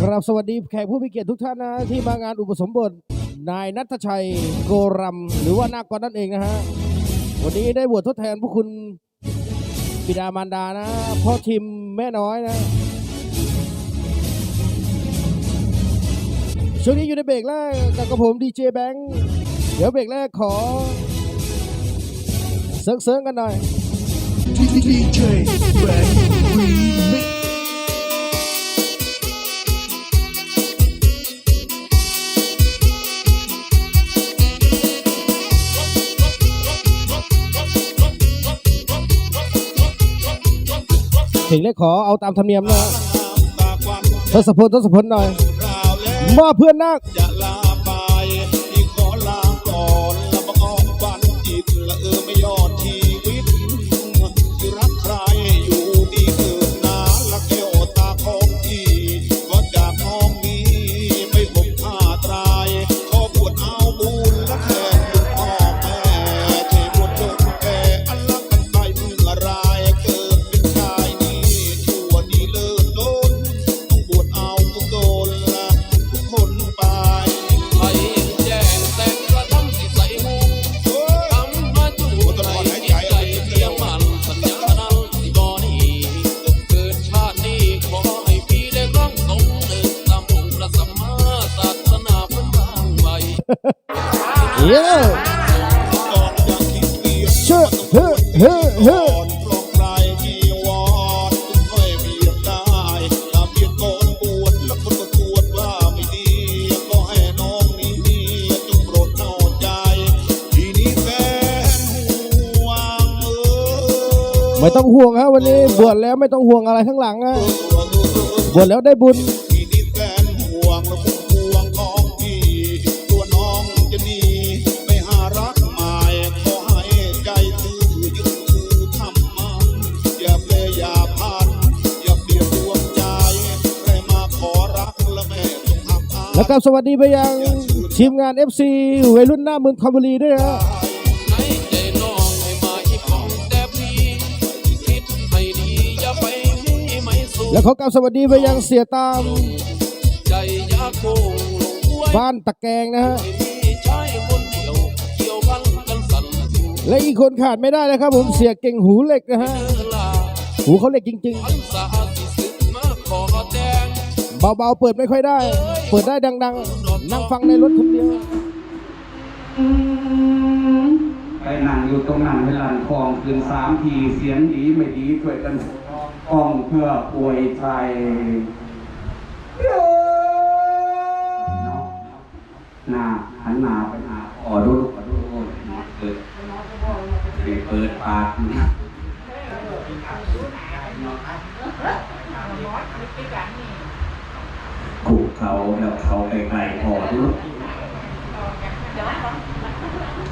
ครับสวัสดีแขกผู้มีเกียรติทุกท่านนะที่มางานอุปสมบท นายนัทชัยโกรัม หรือว่านาคกรนั่นเองนะฮะ วันนี้ได้บวชทดแทนพวกคุณบิดามารดานะพ่อทิมแม่น้อยนะ ช่วงนี้อยู่ในเบรกแรกกับกระผมดีเจแบงค์เดี๋ยวเบรกแรกขอ เซิร์ฟเซิร์ฟกันหน่อย DJ Brand Remix เพลงแรกขอเอาตามธรรมเนียมนะทศพลทศพลหน่อยมอบเพื่อนนา นี้แฟนห่วงเออไม่ต้องห่วงฮะวันนี้บวชแล้วไม่ต้องห่วงอะไรข้างหลังอะบวชแล้วได้บุญ แล้วก็สวัสดีไปยังทีมงาน FC วัยรุ่นหน้ามืองคอมบุรีด้วยนะแต่พี่คิดให้ดีอย่าไปให้ไม่สู้แล้วขอกล่าวสวัสดีไปยังเสียตาม บ้านตะแกงนะฮะและอีกคนขาดไม่ได้นะครับ ผมเสียเก่งหูเหล็กนะฮะหูเขาเหล็กจริง ๆ เบาๆเปิดไม่ค่อยได้ เปิดได้ดัง ๆ นั่งฟังในรถคนเดียว ไปนั่งอยู่ตรงนั้นเวลาคลองคืนสามทีเสียงดีไม่ดีช่วยกันกล้องเพื่อป่วยใจ ไปไกลพอดูลูก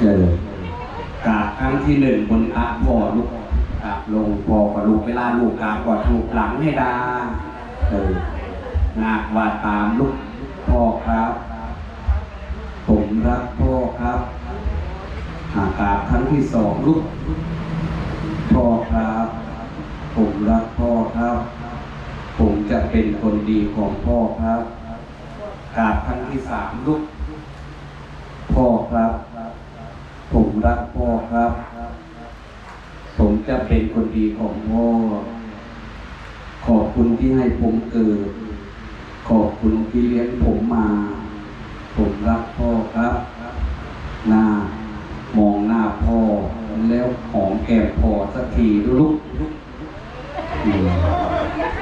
เออกราบครั้งที่หนึ่งบนพระพ่อลูกกราบลงพ่อกับลูกเวลาลูกกราบกอดลูกหลังให้ดาเอองากว่าตามลูกพ่อครับ ผมรักพ่อครับหากราบครั้งที่สองลูกพ่อครับ ผมรักพ่อครับ ผมจะเป็นคนดีของพ่อครับ กราบครั้งที่สามลูกพ่อครับ ผมรักพ่อครับ ผมจะเป็นคนดีของพ่อ ขอบคุณที่ให้ผมเกิด ขอบคุณที่เลี้ยงผมมา ผมรักพ่อครับหน้ามองหน้าพ่อ แล้วหอมแก้มพ่อสักทีลูกอืม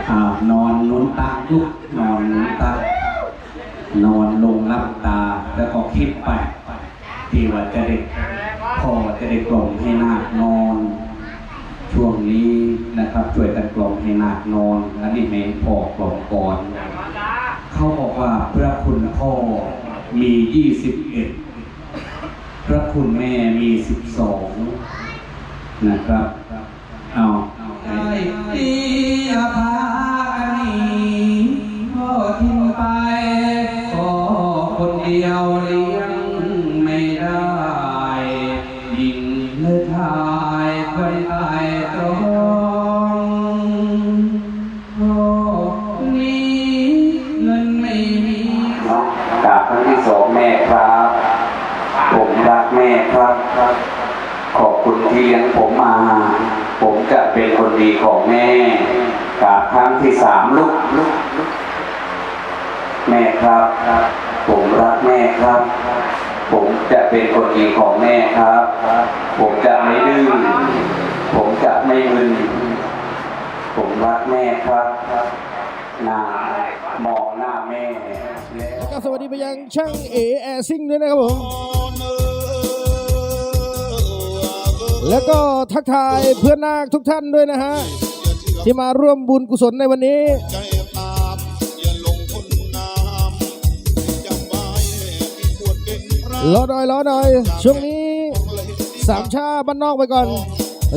อ่านอนนุนตาลูกนอนนุนตา นอนลงรับตาแล้วก็คิดไปที่ว่าจะได้พ่อจะได้กล่อมให้นาคนอน ช่วงนี้นะครับช่วยกันกล่อมให้นาคนอนอันนี้แม่พ่อกล่อมก่อน เขาบอกว่าพระคุณพ่อมียี่สิบเอ็ดพระคุณแม่มีสิบสองนะครับเอา ผมจะเป็นคนดีของแม่กราบครั้งที่สามลุกลุกลุกแม่ครับ ผมรักแม่ครับ ผมจะเป็นคนดีของแม่ครับ ผมจะไม่ดื้อผมจะไม่มึนผมรักแม่ครับหน้ามองหน้าแม่แล้วก็สวัสดีไปยังช่างเอแอร์ซิ่งด้วยนะครับผม แล้วก็ทักทายเพื่อนนาคทุกท่านด้วยนะฮะ ที่มาร่วมบุญกุศลในวันนี้รอหน่อยรอหน่อย ช่วงนี้สามชาบ้านนอกไปก่อน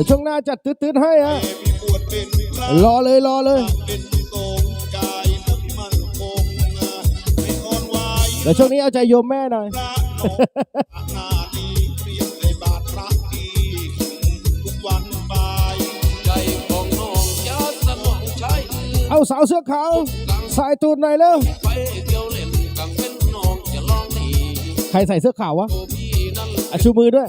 ช่วงหน้าจัดตื้ดๆให้ฮะรอเลยรอเลยเป็นทรงกายน้ำมันคงไม่อ่อนไหวเดี๋ยวช่วงนี้เอาใจโยมแม่หน่อย สาวเสื้อขาวสายตูดหน่อยเร็วใครใส่เสื้อขาววะโอ้พี่นั้นอะชูมือด้วย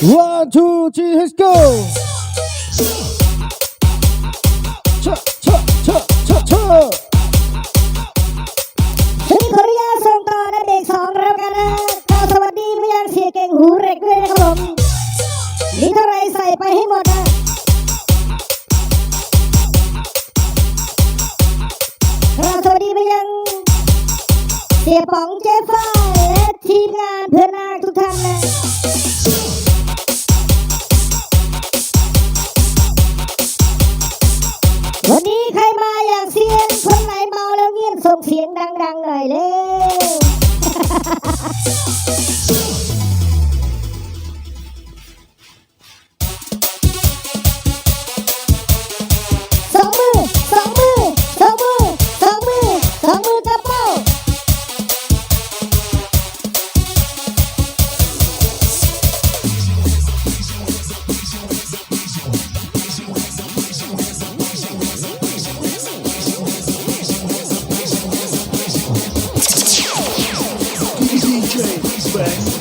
one two three let's go เชอะเชอะเชอะเชอะเชอะทีนี้ขออนุญาตส่งต่อในเบรกสองแล้วกันนะขอสวัสดีไปยังเสียเก่งหูเหล็กด้วยนะครับผมมีเท่าไรใส่ไปให้หมดนะขอสวัสดีไปยัง เสียป๋องเจ๊ฝ้าและทีมงานเพื่อนนาค let's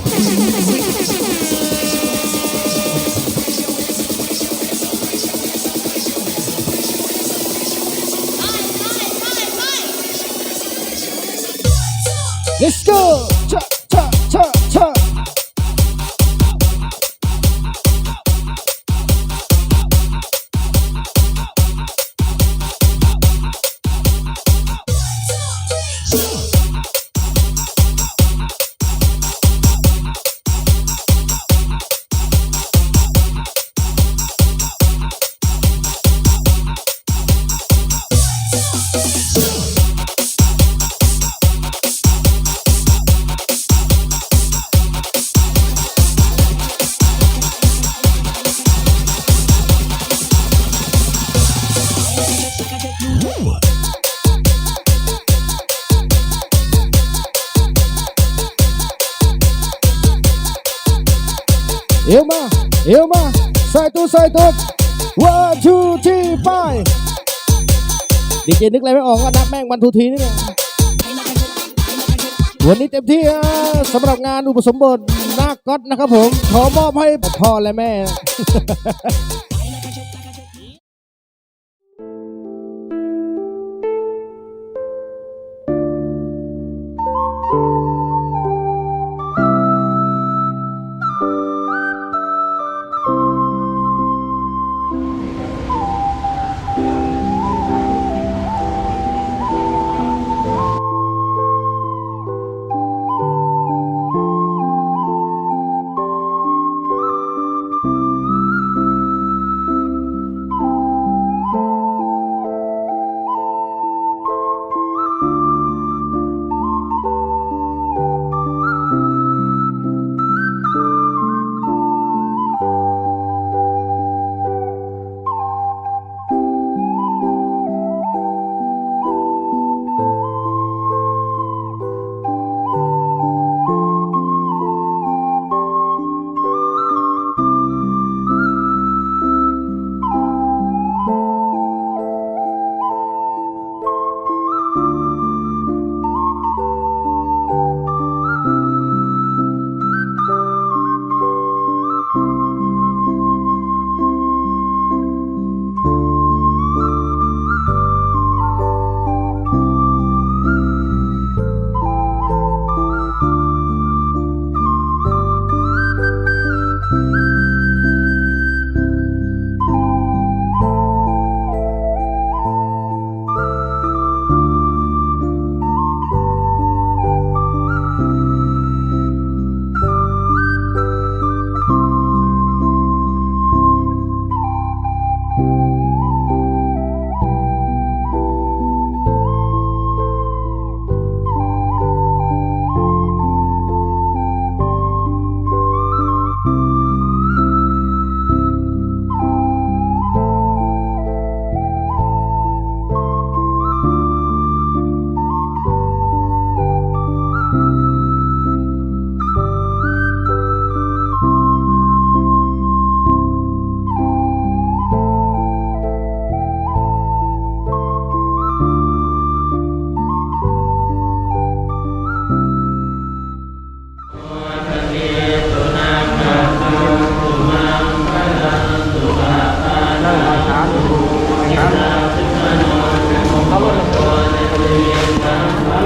เอวมาเอวมาใส่ตัวใส่ตัว one two three five ดีเจนึกอะไรไม่ออกก็นับแม่งวันทูทีนี่ไงวันนี้เต็มที่ฮะสำหรับงานอุปสมบทนาคก๊อตนะครับผม ขอมอบให้พ่อและแม่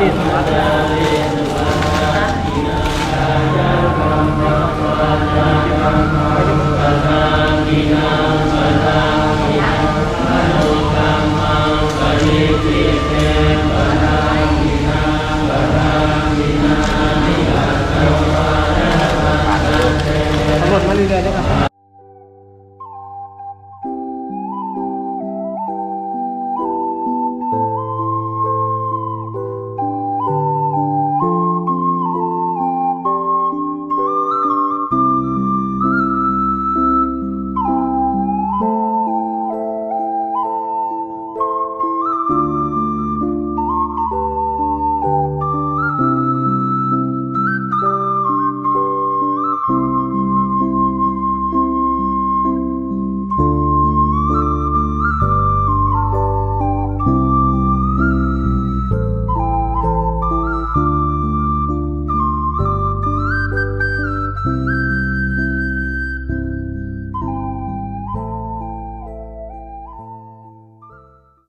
Amin.